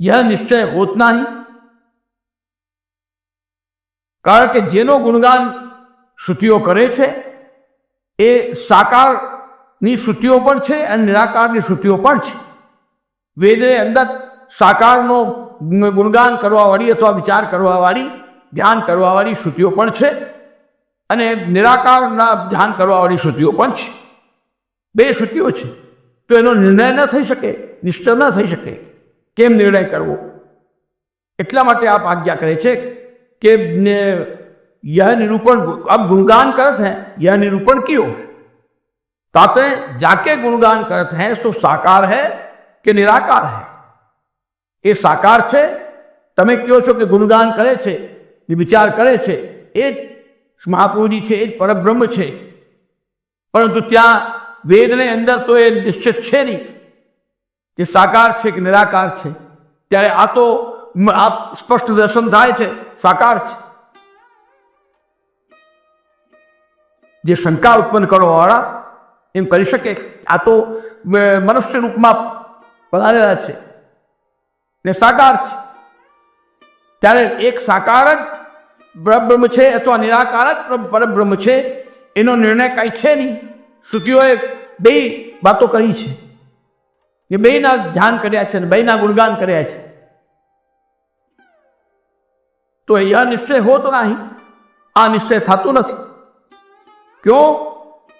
यह निश्चय होत नहीं કારણ કે જેનો ગુણગાન શ્રુતિઓ કરે છે એ સાકારની શ્રુતિઓ પણ છે અને નિરાકારની શ્રુતિઓ પણ છે વેદની અંદર સાકારનો ગુણગાન કરવાવાળી અથવા વિચાર કરવાવાળી ધ્યાન કરવાવાળી શ્રુતિઓ પણ છે અને નિરાકારના ધ્યાન કરવાવાળી શ્રુતિઓ પણ છે બે શ્રુતિઓ છે તો એનો નિર્ણય ન થઈ શકે નિશ્ચય ન થઈ શકે કેમ નિર્ણય કરવો એટલા માટે आप आज्ञा करे छे कि ने यह निरूपण अब गुणगान करत हैं यह निरूपण क्यों ताते जाके गुणगान करत हैं सो साकार है कि निराकार है એ સાકાર છે તમે કહો છો કે ગુણગાન કરે છે વિચાર કરે છે એ જ મહાપ્રભુજી છે એ જ પરબ્રહ્મ છે પરંતુ ત્યાં વેદને અંદર તો એ નિશ્ચિત છે નહીં કે સાકાર છે કે નિરાકાર છે. ત્યારે આ તો આ સ્પષ્ટ દર્શન થાય છે, સાકાર છે. જે શંકા ઉત્પન્ન કરવાવાળા એમ કરી શકે આ તો મનુષ્ય રૂપમાં પધારેલા છે. ને સાકાર છે. ત્યારે એક સાકાર જ પરબ્રહ્મ છે અથવા નિરાકાર જ પર- પરબ્રહ્મ છે, એનો નિર્ણય કાંઈ છે નહીં. શ્રુતિઓએ બે વાતો કરી છે. કે બેના ધ્યાન કર્યા છે અને બેના ગુણગાન કર્યા છે. તો એ અનિશ્ચય હોતો નહીં આ નિશ્ચય થતું નથી. ક્યો?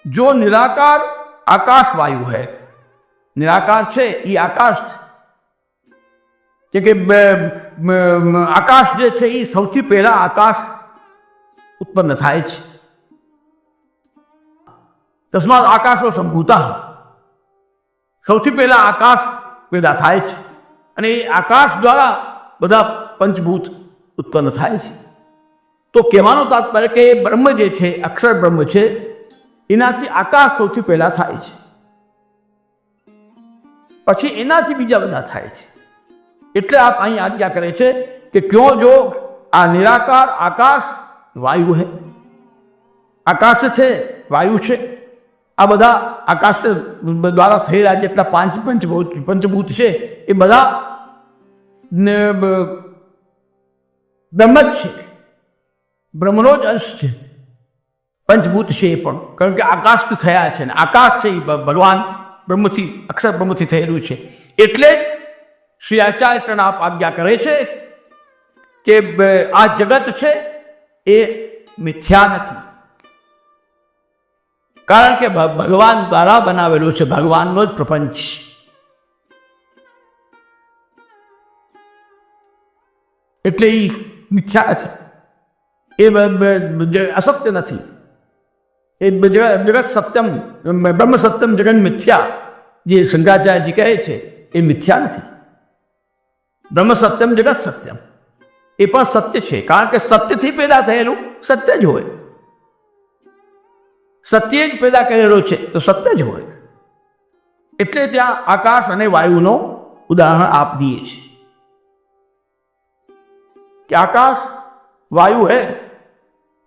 જો નિરાકાર આકાશ વાયુ હૈ. નિરાકાર છે એ આકાશ છે. કે આકાશ જે છે એ સૌથી પહેલા આકાશ ઉત્પન્ન થાય છે. તસ્માત આકાશો સંભૂતા. સૌથી પહેલા આકાશ પેદા થાય છે અને એ આકાશ દ્વારા બધા પંચભૂત ઉત્પન્ન થાય છે. તો કહેવાનો તાત્પર્ય કે એ બ્રહ્મ જે છે, અક્ષર બ્રહ્મ છે, એનાથી આકાશ સૌથી પહેલા થાય છે. પછી એનાથી બીજા બધા થાય છે. એટલે આપ અહીં આજ્ઞા કરે છે કે ક્યો જો આ નિરાકાર આકાશ વાયુ હે? આકાશ છે, વાયુ છે. આ બધા આકાશ દ્વારા થયેલા જેટલા પાંચ પંચભૂત પંચભૂત છે, એ બધા બ્રહ્મ જ છે. બ્રહ્મનો જ અંશ છે. પંચભૂત છે એ પણ. કારણ કે આકાશ થયા છે ને. આકાશ છે એ ભગવાન બ્રહ્મથી, અક્ષર બ્રહ્મથી થયેલું છે. એટલે જ શ્રી આચાર્ય આપ આજ્ઞા કરે છે કે આ જગત છે એ મિથ્યા નથી. કારણ કે ભગવાન દ્વારા બનાવેલું છે, ભગવાનનો જ પ્રપંચ. એટલે એ મિથ્યા છે. એ અસત્ય નથી. એ જગત સત્યમ બ્રહ્મ સત્યમ જગન મિથ્યા. જે શંકરાચાર્યજી કહે છે, એ મિથ્યા નથી. બ્રહ્મ સત્યમ જગત સત્યમ. એ પણ સત્ય છે, કારણ કે સત્યથી પેદા થયેલું સત્ય જ હોય. સત્ય જ પેદા કરેલો છે તો સત્ય જ હોય એટલે ત્યાં આકાશ અને વાયુનો ઉદાહરણ આપ દીએ છે कि आकाश वायु है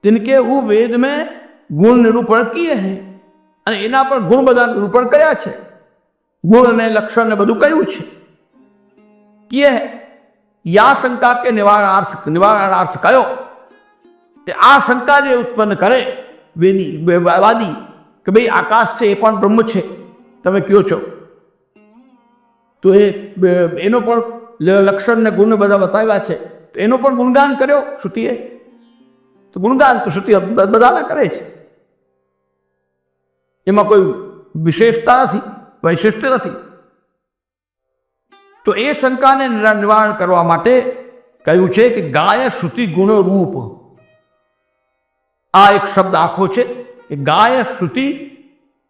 तिनके वो वेद में गुण निरूपण किए हैं અને એના પર ગુણ બધા નિરૂપણ કર્યા છે ગુણ ને લક્ષણ ને બધું કયું છે કિએ હે યા શંકા કે નિવારણાર્થ નિવારણાર્થ કયો કે આ શંકા જે ઉત્પન્ન કરે વેદી વાદી, કે ભાઈ આકાશ છે એ પણ બ્રહ્મ છે. તમે કયો છો? તો એ એનો પણ લક્ષણ ને ગુણ બધા બતાવ્યા છે. તો એનો પણ ગુણગાન કર્યો શ્રુતિએ. તો ગુણગાન તો શ્રુતિ બધાને કરે છે. એમાં કોઈ વિશેષતા નથી વૈશિષ્ટ્ય નથી. તો એ શંકાને નિવારણ કરવા માટે કહ્યું છે કે ગાય શ્રુતિ ગુણ રૂપ આ એક શબ્દ આખો છે કે ગાય શ્રુતિ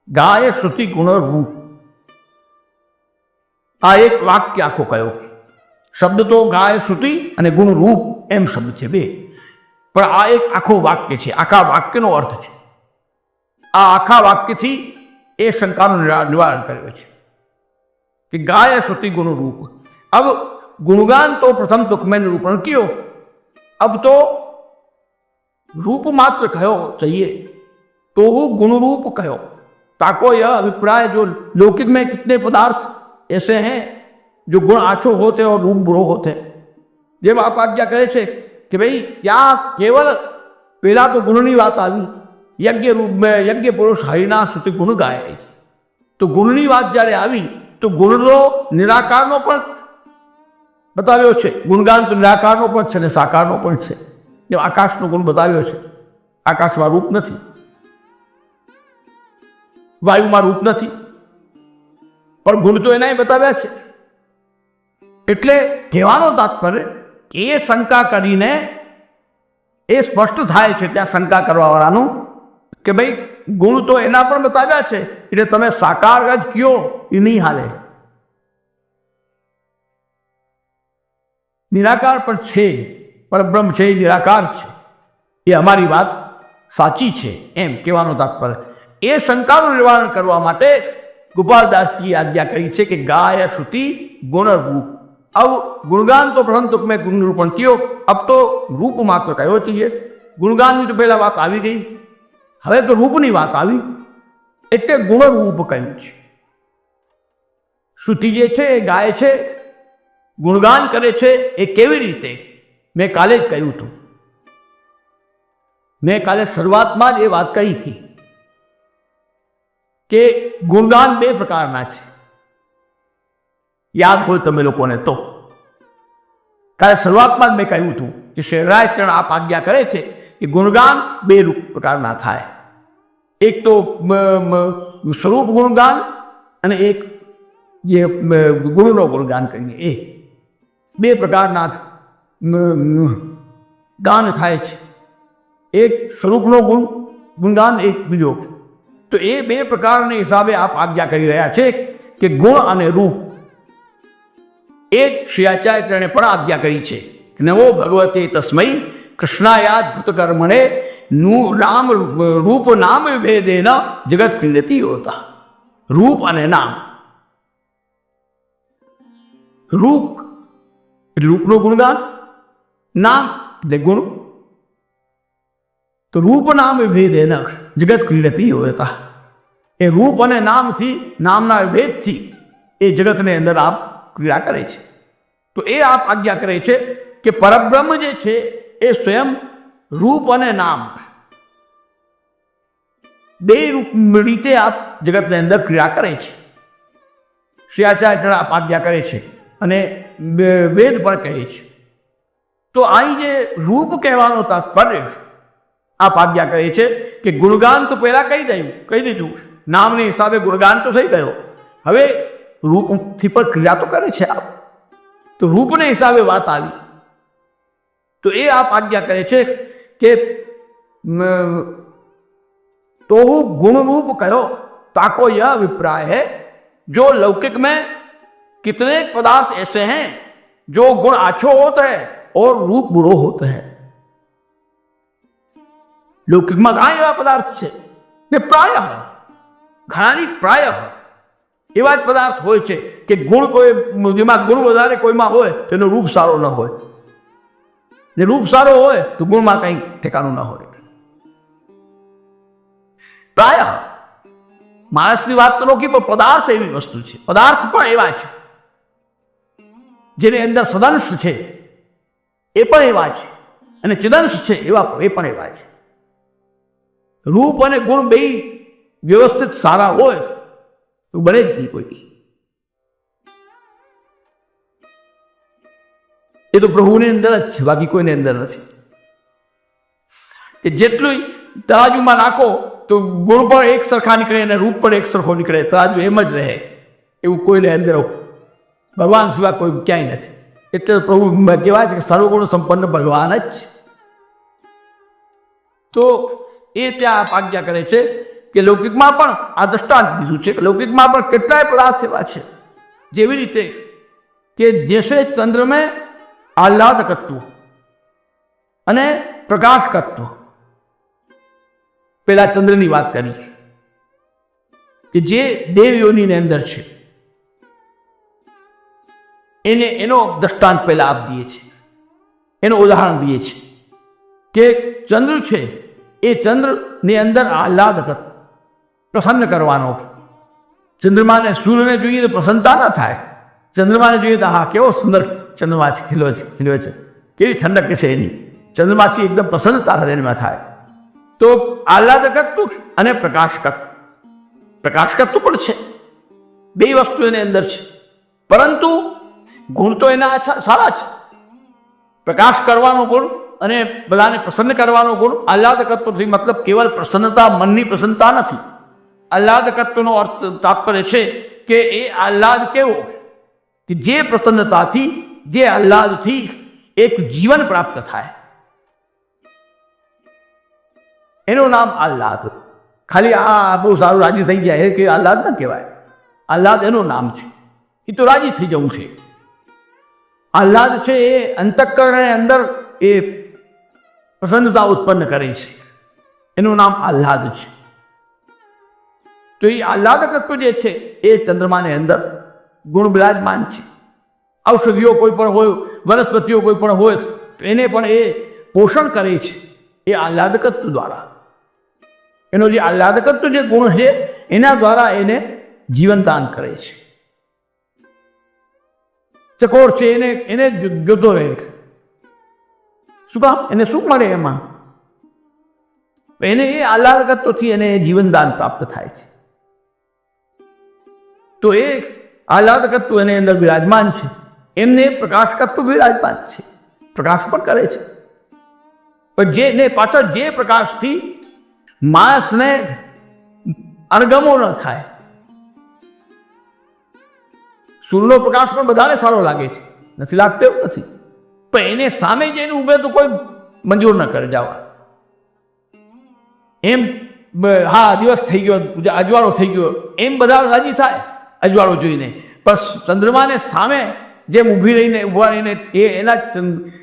ગાય શ્રુતિ ગુણરવું આ એક વાક્ય આખો કયો? શબ્દ તો ગાય શ્રુતિ અને ગુણ રૂપ એમ શબ્દ છે બે. પણ આ એક આખો વાક્ય છે, આખા વાક્યનો અર્થ છે. આ આખા વાક્યથી એ શંકાનું નિવારણ કર્યો છે કે ગાય શ્રુતિ ગુણ રૂપ અબ ગુણગાન તો પ્રથમ તો મેં નિરૂપણ કયો, અબ તો तो रूप मात्र कहो चाहिए तो वो गुण रूप कहो ताको यह अभिप्राय जो लौकिक में कितने पदार्थ ऐसे हैं जो गुण आछो होते और रूप बुरो होते જેમ આપ આજ્ઞા કરે છે કે ભાઈ ત્યાં કેવલ પહેલા તો ગુણની વાત આવી યજ્ઞ રૂપ યજ્ઞ પુરુષ હરિના સ્તુતિ ગુણ ગાય છે તો ગુણની વાત જ્યારે આવી તો ગુણનો નિરાકારનો પણ બતાવ્યો છે ગુણગાન તો નિરાકારનો પણ છે ને સાકારનો પણ છે જેમ આકાશનો ગુણ બતાવ્યો છે. આકાશમાં રૂપ નથી. વાયુમાં રૂપ નથી. પણ ગુણ તો એનાય બતાવ્યા છે. એટલે કહેવાનો તાત્પર્ય એ શંકા કરીને એ સ્પષ્ટ થાય છે ત્યાં શંકા કરવાવાળાનું કે ભાઈ ગુણ તો એના પણ બતાવ્યા છે. એટલે તમે સાકાર જ કયો એ નહીં હાલે. નિરાકાર પણ છે. પરબ્રહ્મ છે એ નિરાકાર છે. એ અમારી વાત સાચી છે એમ કહેવાનો તાત્પર્ય. એ શંકાનું નિવારણ કરવા માટે ગોપાલદાસજીએ આજ્ઞા કરી છે કે ગાય શ્રુતિ ગુણરૂપ. આવું ગુણગાન તો પરંતુ મેં ગુણરૂપણ થયો. અબ તો રૂપ માત્ર કયો છીએ ગુણગાનની તો પહેલાં વાત આવી ગઈ. હવે તો રૂપની વાત આવી. એટલે ગુણરૂપ કહ્યું છે? શ્રુતિ જે છે, એ ગાય છે, ગુણગાન કરે છે, એ કેવી રીતે મેં કાલે જ કહ્યું હતું. મેં કાલે શરૂઆતમાં જ એ વાત કહી હતી કે ગુણગાન બે પ્રકારના છે. યાદ હોય તમે લોકોને તો. કાલે શરૂઆતમાં જ મેં કહ્યું હતું કે શહેરાય ચરણ આપ આજ્ઞા કરે છે કે ગુણગાન બે રૂપ પ્રકારના થાય. એક તો સ્વરૂપ ગુણગાન અને એક જે ગુરુનો ગુણગાન કરીએ. એ બે પ્રકારના ગાન થાય છે. એક સ્વરૂપનો ગુણ, ગુણગાન એક બીજો. તો એ બે પ્રકારના હિસાબે આપ આજ્ઞા કરી રહ્યા છે કે ગુણ અને રૂપ એક શ્રી આચાર્ય પણ આજ્ઞા કરી છે. નવો ભગવતે તસ્મય કૃષ્ણાયાદ ભૂતકર્મણે નું રામ રૂપ નામ ભેદેન જગત ક્રીડતી હોતા. રૂપ અને નામ. રૂપ એટલે રૂપનું ગુણગાન નામ એટલે ગુણ. તો રૂપ નામ એના જગત ક્રીડતી હોતા એ રૂપ અને નામથી, નામના ભેદથી એ જગતને અંદર આપ ક્રિયા કરે છે. તો એ આપ આજ્ઞા કરે છે કે પરબ્રહ્મ જે છે એ સ્વયં રૂપ અને નામ. બે રૂપ રીતે આપ જગતની અંદર ક્રિયા કરે છે. શ્રી આચાર્ય આપ આજ્ઞા કરે છે અને વેદ પણ કહે છે. तो आई जे रूप कहवा तात्पर्य आप आज्ञा करे कि गुणगान तो पहला कही दू कही दीजू। नाम हिसाब से गुणगान तो सही गयो हम रूप थी पर क्रिया तो करे आप। तो रूप ने हिसाब बात आई तो ये आप आज्ञा करे कि तो हूँ गुण रूप करो, ताको यह अभिप्राय है, जो लौकिक में कितने पदार्थ ऐसे हैं, जो गुण अच्छो होते हैं और रूप बुरो होता है લૌકિકમાં ઘણા એવા પદાર્થ છે ને પ્રાય ઘણાની પ્રાય એવા જ પદાર્થ હોય છે કે ગુણ કોઈ જેમાં ગુણ વધારે કોઈમાં હોય તો એનો રૂપ સારો ન હોય ને રૂપ સારો હોય તો ગુણમાં કંઈ ઠેકાણું ન હોય પ્રાય માણસની વાત તો નોકી પણ પદાર્થ એવી વસ્તુ છે પદાર્થ પણ એવા છે જેની અંદર સદંશ છે એ પણ એવા છે. અને ચિદંશ છે એવા એ પણ એવા છે. રૂપ અને ગુણ બે વ્યવસ્થિત સારા હોય, તો બને જ નહીં કોઈ એ તો પ્રભુની અંદર જ છે, બાકી કોઈને અંદર નથી. કે જેટલું તરાજુમાં નાખો, તો ગુણ પણ એક સરખા નીકળે અને રૂપ પણ એક સરખો નીકળે. તરાજુ એમ જ રહે. એવું કોઈને અંદર ભગવાન સિવાય કોઈ ક્યાંય નથી. એટલે પ્રભુ કહેવાય છે કે સર્વગુણ સંપન્ન ભગવાન જ તો એ ત્યાં આજ્ઞા કરે છે કે લૌકિકમાં પણ આ દ્રષ્ટાંત દીધું છે કે લૌકિકમાં પણ કેટલાય પદાર્થ એવા છે. જેવી રીતે કે જેસે ચંદ્રમે આહ્લાદ કરતું અને પ્રકાશ કરતું. પેલા ચંદ્રની વાત કરી કે જે દેવયોની અંદર છે. એને એનો દ્રષ્ટાંત પહેલાં આપ દઈએ છીએ. એનું ઉદાહરણ દઈએ છીએ કે ચંદ્ર છે, એ ચંદ્રની અંદર આહલાદ પ્રસન્ન કરવાનો. ચંદ્રમાને સૂર્યને જોઈએ તો પ્રસન્નતા ન થાય. ચંદ્રમાને જોઈએ તો હા કેવો સુંદર ચંદ્રમા છે, ખીલો છે ખીલ્યો છે. કેવી ઠંડક છે એની. ચંદ્રમાથી એકદમ પ્રસન્નતા હૃદયમાં થાય. તો આહલાદકત્વ અને પ્રકાશકત્વ પ્રકાશકત્વ પણ છે. બે વસ્તુ એની અંદર છે. પરંતુ ગુણ તો એના સારા છે. પ્રકાશ કરવાનો ગુણ અને બધાને પ્રસન્ન કરવાનો ગુણ આહલાદકત્વથી મતલબ કેવલ પ્રસન્નતા, મનની પ્રસન્નતા નથી. આહલાદકત્વનો અર્થ તાત્પર્ય છે કે એ આહલાદ કેવો? કે જે પ્રસન્નતાથી, જે આહલાદથી એક જીવન પ્રાપ્ત થાય. એનું નામ આહલાદ. ખાલી આ બહુ સારું રાજી થઈ જાય કે આહલાદ ન કહેવાય. આહલાદ એનું નામ છે. એ તો રાજી થઈ જવું છે. આહલાદ છે એ અંતઃકરણની અંદર એ પ્રસન્નતા ઉત્પન્ન કરે છે. એનું નામ આહલાદ છે. તો એ આહલાદકત્વ જે છે એ ચંદ્રમાની અંદર ગુણ બિરાજમાન છે. ઔષધિઓ કોઈ પણ હોય, વનસ્પતિઓ કોઈ પણ હોય, તો એને પણ એ પોષણ કરે છે એ આહલાદકત્વ દ્વારા. એનો જે આહલાદકત્વ જે ગુણ છે, એના દ્વારા એને જીવનદાન કરે છે. ચકોર છે એને એને જોતો રહે શું કામ? એને શું મળે એમાં? એને એ આહલાદકત્વથી એને જીવનદાન પ્રાપ્ત થાય છે. તો એ આહલાદકત્વ એની અંદર બિરાજમાન છે. એમને પ્રકાશકત્વ બિરાજમાન છે. પ્રકાશ પણ કરે છે. પણ જે ને પાછળ જે પ્રકાશથી માણસને અણગમો ન થાય. સૂર્યનો પ્રકાશ પણ બધાને સારો લાગે છે. નથી લાગતો એવું નથી. પણ એને સામે જઈને ઊભે તો કોઈ મંજૂર ન કરે જવા એમ હા, દિવસ થઈ ગયો અજવાળો થઈ ગયો, એમ બધા રાજી થાય, અજવાળો જોઈને. પણ ચંદ્રમાને સામે જેમ ઊભી રહીને, ઊભા રહીને એ એના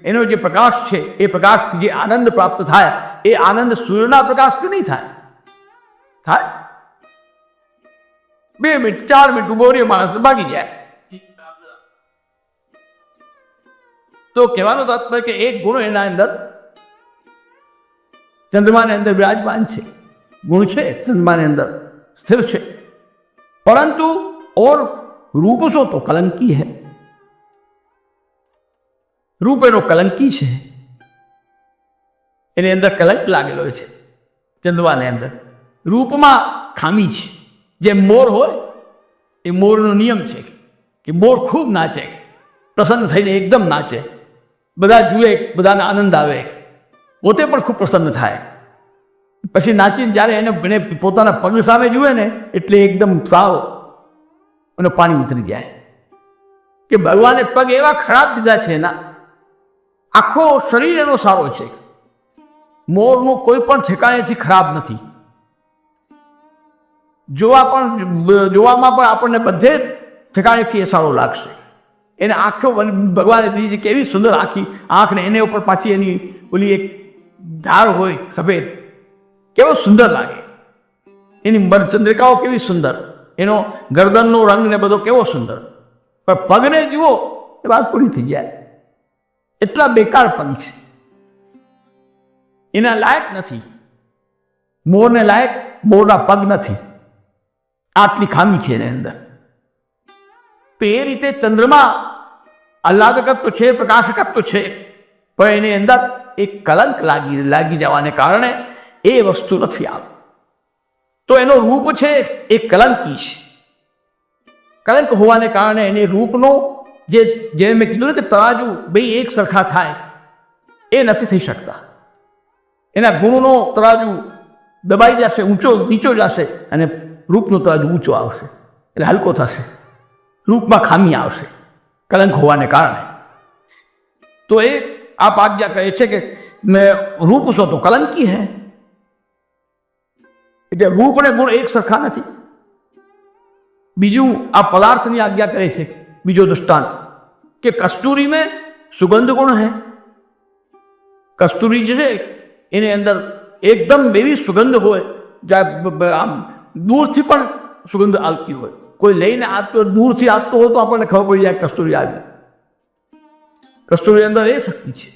એનો જે પ્રકાશ છે, એ પ્રકાશથી જે આનંદ પ્રાપ્ત થાય, એ આનંદ સૂર્યના પ્રકાશથી નહીં થાય. થાય? બે મિનિટ, ચાર મિનિટ ઊભો રહ્યો માણસ ભાગી જાય. તો કહેવાનો તાત્પર્ય કે એક ગુણ એના અંદર ચંદ્રમાની અંદર વિરાજમાન છે. ગુણ છે, ચંદ્રમાની અંદર સ્થિર છે. પરંતુ ઓર રૂપ સો તો કલંકી है રૂપ એનો કલંકી છે. એની અંદર કલંક લાગેલો છે ચંદ્રમાની અંદર. રૂપમાં ખામી છે. જે મોર હોય, એ મોરનો નિયમ છે કે મોર ખૂબ નાચે. પ્રસન્ન થઈને એકદમ નાચે. બધા જુએ, બધાને આનંદ આવે. પોતે પણ ખૂબ પ્રસન્ન થાય. પછી નાચીને જ્યારે એને એને પોતાના પગ સામે જુએ ને, એટલે એકદમ સાવ અને પાણી ઉતરી જાય. કે ભગવાને પગ એવા ખરાબ દીધા છે એના. આખો શરીર એનો સારો છે. મોરનું કોઈ પણ ઠેકાણેથી ખરાબ નથી. જોવા પણ, જોવામાં પણ આપણને બધે ઠેકાણેથી એ સારો લાગશે. એને આંખો ભગવાને દીધી કેવી સુંદર આખી. આંખને એને ઉપર પાછી એની ઓલી એક ધાર હોય સફેદ, કેવો સુંદર લાગે. એની ચંદ્રિકાઓ કેવી સુંદર. એનો ગરદનનો રંગ ને બધો કેવો સુંદર. પણ પગને જુઓ, એ વાત પૂરી થઈ જાય. એટલા બેકાર પગ છે. એના લાયક નથી. મોરને લાયક, મોરના પગ નથી. આટલી ખામી છે એની અંદર. તો એ રીતે ચંદ્રમા આહલાદકત્વ છે, પ્રકાશકત્વ છે, પણ એની અંદર એક કલંક લાગી લાગી જવાને કારણે એ વસ્તુ નથી આવતી તો એનો રૂપ છે એ કલંકી છે. કલંક હોવાને કારણે એને રૂપનો જે જે મેં કીધું ને કે તરાજુ બે એક સરખા થાય, એ નથી થઈ શકતા. એના ગુણનો તરાજુ દબાઈ જશે, ઊંચો, નીચો જશે અને રૂપનો તરાજુ ઊંચો આવશે. એટલે હલકો થશે. રૂપમાં ખામી આવશે. કલંક હોવાને કારણે. તો એ આપ આજ્ઞા કહે છે કે મેં રૂપ સો તો કલંકી હે. એટલે રૂપ અને ગુણ એક સરખા નથી. બીજું આ પદાર્થની આજ્ઞા કરે છે બીજો દૃષ્ટાંત કે કસ્તુરી મેં સુગંધ ગુણ હે. કસ્તુરી જે છે એની અંદર એકદમ એવી સુગંધ હોય, જ્યાં બ- બ- આમ દૂરથી પણ સુગંધ આવતી હોય. કોઈ લઈને આપતો દૂરથી આપતો હોય તો આપણને ખબર પડી જાય કસ્તુરી આવી કસ્તુરી અંદર એ શક્તિ છે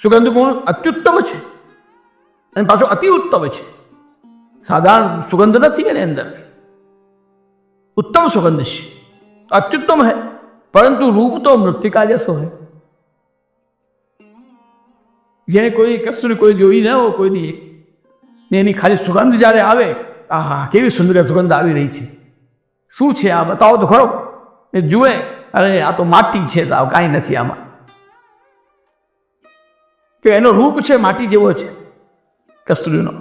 સુગંધ ગુણ અત્યુત્તમ છે અને પાછો અતિ ઉત્તમ છે સાધારણ સુગંધ નથી એની અંદર ઉત્તમ સુગંધ છે અત્યુત્તમ હૈ પરંતુ રૂપ તો મૃતિકા જશો હૈ જેને કોઈ કસ્તુરી કોઈ જોઈ ન હોય કોઈ દી ને એની ખાલી સુગંધ જ્યારે આવે આહા, કેવી સુંદર સુગંધ આવી રહી છે. શું છે આ? બતાવો તો ખરો. એ જુએ. અરે, આ તો માટી છે સાવ, કાંઈ નથી આમાં. કે એનો રૂપ છે માટી જેવો છે કસ્તુરીનો.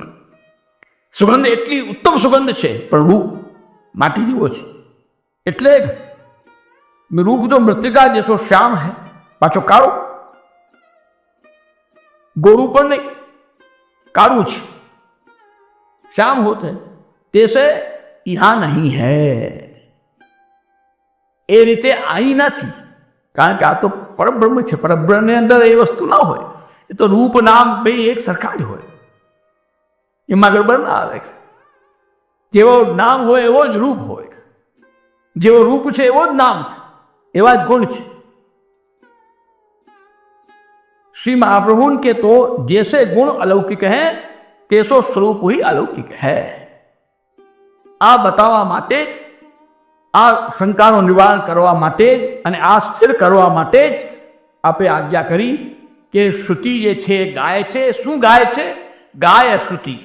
સુગંધ એટલી ઉત્તમ સુગંધ છે, પણ રૂપ માટી જેવો છે. એટલે રૂપ તો મૃતિકા જેસો શ્યામ હે, પાછો કાળો. ગોરું પણ નહીં, કાળું છે શ્યામ હોતે તેસે યહાં નહીં હૈ એ રીતે અહીં નથી કારણ કે આ તો પરબ્રહ્મ છે પરબ્રહ્મની અંદર એ વસ્તુ ના હોય એ તો રૂપ નામ બે એક સરખા જ હોય એમાં ગડબડ ના આવે જેવો નામ હોય એવો જ રૂપ હોય જેવો રૂપ છે એવો જ નામ છે એવા જ ગુણ છે श्री महाप्रभु के तो जैसे गुण अलौकिक है તેસો સ્વરૂપ ही अलौकिक है આ બતાવવા માટે, આ શંકાનું નિવારણ કરવા માટે અને આ સ્થિર કરવા માટે જ આપે આજ્ઞા કરી કે શ્રુતિ જે છે એ ગાય છે. શું ગાય છે? ગાય શ્રુતિ.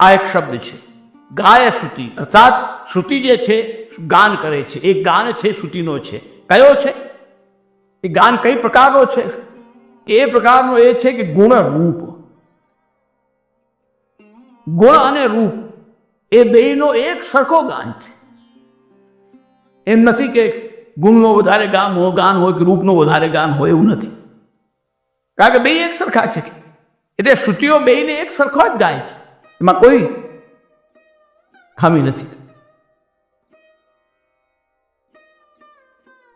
આ એક શબ્દ છે. ગાય શ્રુતિ. અર્થાત શ્રુતિ જે છે, ગાન કરે છે. એ ગાન છે શ્રુતિનો છે. કયો છે? એ ગાન કઈ પ્રકારનો છે? એ પ્રકારનો એ છે કે ગુણ રૂપ. ગુણ અને રૂપ. એ બેયનો એક સરખો ગાન છે એમ નથી કે ગુણનો વધારે ગાન હોય ગાન હોય કે રૂપનો વધારે ગાન હોય એવું નથી કારણ કે બે એક સરખા છે એટલે શ્રુતિઓ બેયને એક સરખો જ ગાય છે એમાં કોઈ ખામી નથી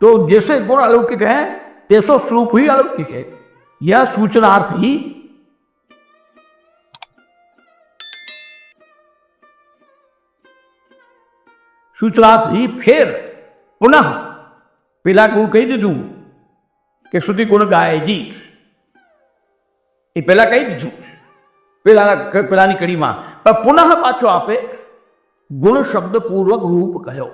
तो जैसे गुण अलौकिक है तैसो स्वरूप ही अलौकिक है यह सूचनार्थ ही સૂચનાર્થ ही ફેર પુનઃ પેલા ગુણ કહી દીધું કે શ્રુતિ ગુણ ગાયજી એ પેલા કહી દીધું. પેલા પેલાની કડીમાં, પણ પુનઃ પાછો આપે ગુણ શબ્દ પૂર્વક રૂપ કહ્યો.